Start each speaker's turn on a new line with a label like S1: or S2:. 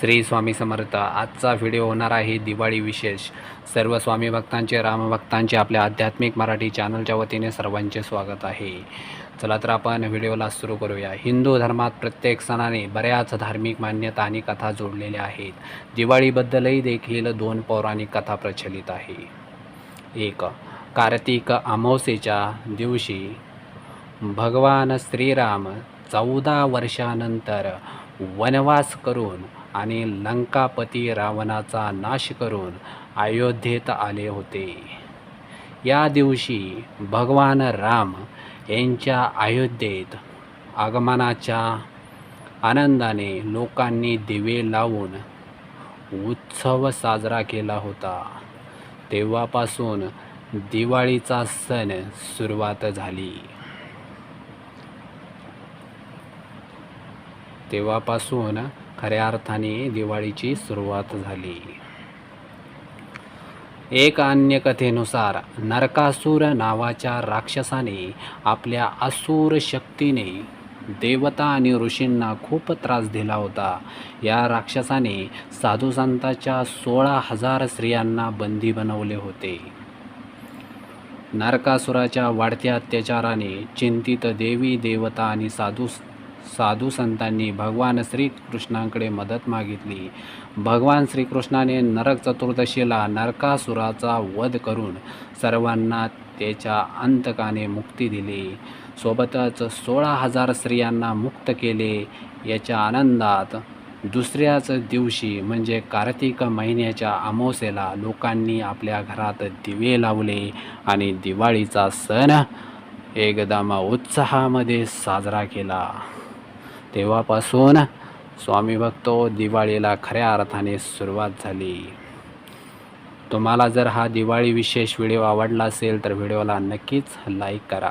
S1: श्री स्वामी समर्थ. आजचा व्हिडिओ होणार आहे दिवाळी विशेष. सर्व स्वामी भक्तांचे रामभक्तांचे आपल्या आध्यात्मिक मराठी चॅनलच्या वतीने सर्वांचे स्वागत आहे. चला तर आपण व्हिडिओला सुरू करूया. हिंदू धर्मात प्रत्येक सणाने बऱ्याच धार्मिक मान्यता आणि कथा जोडलेल्या आहेत. दिवाळीबद्दलही देखील दोन पौराणिक कथा प्रचलित आहे. एक कार्तिक अमावस्येच्या दिवशी भगवान श्रीराम चौदा वर्षानंतर वनवास करून आणि लंकापती रावणाचा नाश करून अयोध्येत आले होते. या दिवशी भगवान राम यांच्या अयोध्येत आगमनाच्या आनंदाने लोकांनी दिवे लावून उत्सव साजरा केला होता. तेव्हापासून दिवाळीचा सण सुरुवात झाली. तेव्हापासून खऱ्या अर्थाने दिवाळीची सुरुवात झाली. एक अन्य कथेनुसार नरकासूर नावाच्या राक्षसाने आपल्या असुर शक्तीने देवता आणि ऋषींना खूप त्रास दिला होता. या राक्षसाने साधुसंताच्या सोळा हजार स्त्रियांना बंदी बनवले होते. नरकासुराच्या वाढत्या अत्याचाराने चिंतित देवी देवता आणि साधू साधू संतांनी भगवान श्रीकृष्णांकडे मदत मागितली. भगवान श्रीकृष्णाने नरक चतुर्दशीला नरकासुराचा वध करून सर्वांना त्याच्या अंतकाने मुक्ती दिली. सोबतच सोळा हजार स्त्रियांना मुक्त केले. याच्या आनंदात दुसऱ्याच दिवशी म्हणजे कार्तिक महिन्याच्या अमावस्येला लोकांनी आपल्या घरात दिवे लावले आणि दिवाळीचा सण एकदम उत्साहामध्ये साजरा केला. तेव्हापासून स्वामी भक्तो दिवाळीला खऱ्या अर्थाने सुरुवात झाली. तुम्हाला जर हा दिवाळी विशेष व्हिडिओ आवडला असेल तर व्हिडिओला नक्कीच लाईक करा.